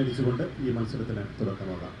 അനുസ്മരിച്ചുകൊണ്ട് ഈ മത്സരത്തിന് തുടക്കമാകാം.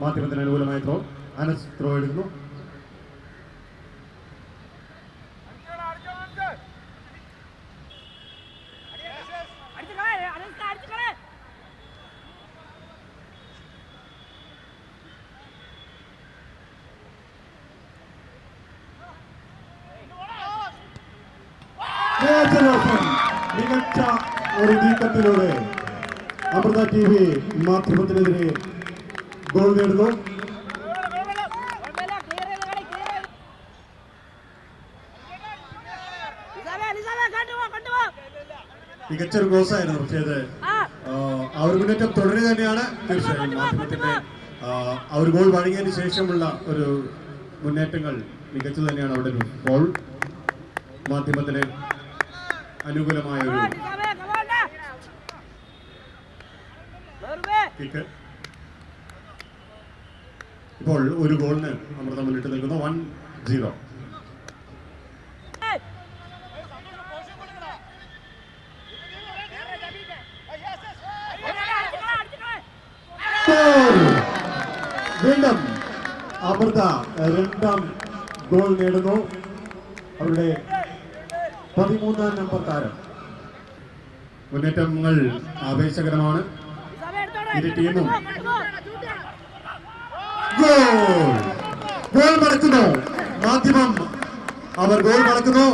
മാധ്യമത്തിന് അനുകൂലമായ ത്രോ അനസ് ത്രോ എടുക്കുന്നു. മികച്ച ഒരു നീക്കത്തിലൂടെ അമൃത ടി വി മാധ്യമത്തിനെതിരെ ഗോൾ നേടുന്നു മികച്ചൊരു കോഴ്സായിരുന്നു പക്ഷേ അത് ആ, ആ ഒരു മുന്നേറ്റം തുടരുക തന്നെയാണ് തീർച്ചയായും മാധ്യമത്തിന്റെ ആ, ഒരു ഗോൾ വഴങ്ങിയതിന് ശേഷമുള്ള ഒരു മുന്നേറ്റങ്ങൾ മികച്ചു തന്നെയാണ് അവിടെ ഒരു ഗോൾ. മാധ്യമത്തിന് അനുകൂലമായ ഒരു കിക്ക് ഇപ്പോൾ ഒരു ഗോളിന് നമ്മൾ തമ്മിലിട്ട് നിൽക്കുന്നു. വൺ സീറോ വീണ്ടും അമൃത രണ്ടാം ഗോൾ നേടുന്നു. അവരുടെ പതിമൂന്നാം നമ്പർ താരം. മുന്നേറ്റങ്ങൾ ആവേശകരമാണ്. ഇരു ടീമും ഗോൾ. മടക്കുന്നു. മാധ്യമം അവർ ഗോൾ മടക്കുന്നു.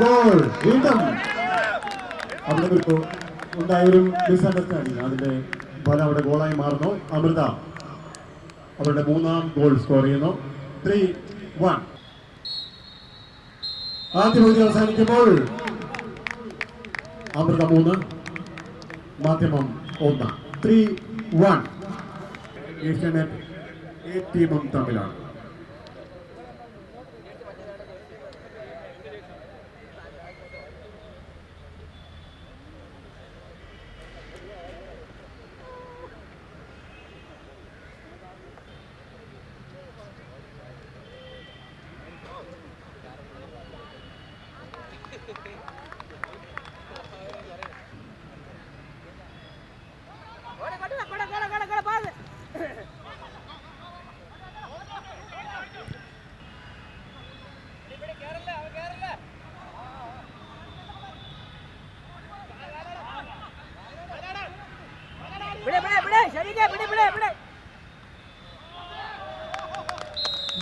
ഗോൾ. വീണ്ടും അവിടെ ഒരു ഉണ്ടായൊരു മിസ്അണ്ടർസ്റ്റാൻഡിങ് അതിന്റെ ഫലം അവിടെ ഗോളായി മാറുന്നു. അമൃത അവരുടെ മൂന്നാം ഗോൾ സ്കോർ ചെയ്യുന്നു. ത്രീ വൺ ആദ്യ പകുതി അവസാനിക്കുമ്പോൾ അമൃത മൂന്ന് മാധ്യമം ഒന്ന്. ത്രീ വൺ ഏഷ്യാനെറ്റ് എ ടീമും തമ്മിലാണ്.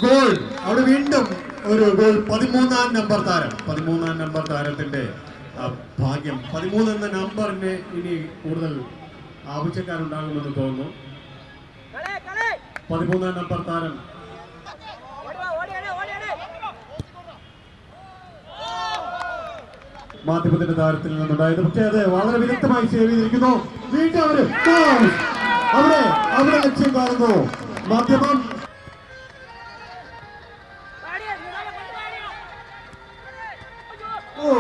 ഗോൾ. അവിടെ വീണ്ടും ഒരു ഗോൾ. പതിമൂന്നാം നമ്പർ താരം. പതിമൂന്നാം നമ്പർ താരത്തിന്റെ ഭാഗ്യം. പതിമൂന്ന് എന്ന നമ്പറിന് ഇനി കൂടുതൽ ആവശ്യക്കാരുണ്ടാകുമെന്ന് തോന്നുന്നു. പതിമൂന്നാം നമ്പർ താരം. മാധ്യമത്തിന്റെ താരത്തിൽ നിന്നുണ്ടായത്. പക്ഷേ അത് വളരെ വിദഗ്ധമായി സേവ് ചെയ്തിരിക്കുന്നു. വീണ്ടും അവർ. അവിടെ അവിടെ ലക്ഷ്യം കാണുന്നു. മാധ്യമം. ഓ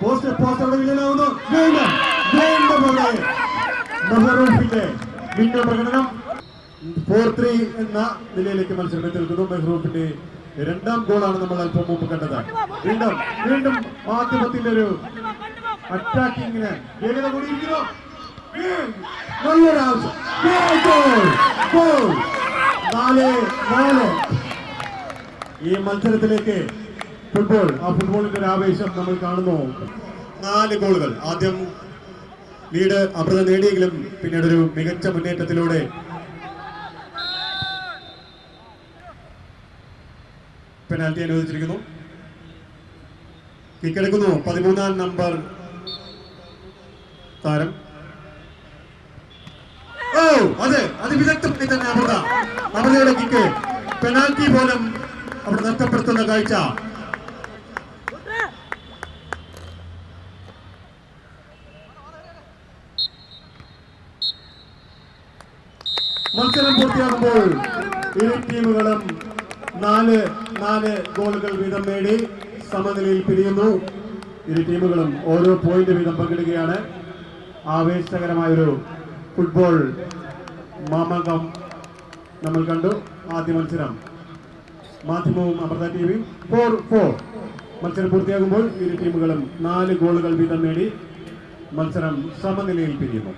പോസ്റ്റ് പോസ്റ്റ് അവിടെ വിജയനാവുന്നു വീണ്ടും വീണ്ടും അവിടെ മെഹറൂഫിന്റെ പ്രകടനം. ഫോർ ത്രീ എന്ന നിലയിലേക്ക് മത്സരം എത്തി നിൽക്കുന്നു മെഹ്റൂഫിന്റെ രണ്ടാം ഗോളാണ് നമ്മൾ അല്പം മുമ്പ് കണ്ടത്. വീണ്ടും വീണ്ടും മാധ്യമത്തിന്റെ ഒരു അറ്റാക്കിങ്ങിന് വേഗത കൂടിയിരിക്കുന്നു. നല്ലൊരു ആവശ്യം ഈ മത്സരത്തിലേക്ക് ഫുട്ബോൾ ആ ഫുട്ബോളിന്റെ ഒരു ആവേശം നമ്മൾ കാണുന്നു. നാല് ഗോളുകൾ. ആദ്യം ലീഡ് അമൃത നേടിയെങ്കിലും പിന്നീട് ഒരു മികച്ച മുന്നേറ്റത്തിലൂടെ പെനാൽറ്റി അനുവദിച്ചിരിക്കുന്നു. കിക്കെടുക്കുന്നു പതിമൂന്നാം നമ്പർ താരം ഓ അതെ അതിവിദഗ്ധമായി തന്നെ അമൃത അമൃതയുടെ കിക്ക് പെനാൽറ്റി പോലും അവിടെ നഷ്ടപ്പെടുത്തുന്ന കാഴ്ച. മത്സരം പൂർത്തിയാകുമ്പോൾ ഇരു ടീമുകളും നാല് നാല് ഗോളുകൾ വീതം നേടി സമനിലയിൽ പിരിയുന്നു. ഇരു ടീമുകളും ഓരോ പോയിന്റ് വീതം പങ്കിടുകയാണ്. ആവേശകരമായൊരു ഫുട്ബോൾ മാമാങ്കം നമ്മൾ കണ്ടു. ആദ്യ മത്സരം. മാധ്യമവും അമൃത ടി വിയും ഫോർ ഫോർ മത്സരം പൂർത്തിയാകുമ്പോൾ ഇരു ടീമുകളും നാല് ഗോളുകൾ വീതം നേടി മത്സരം സമനിലയിൽ പിരിയുന്നു.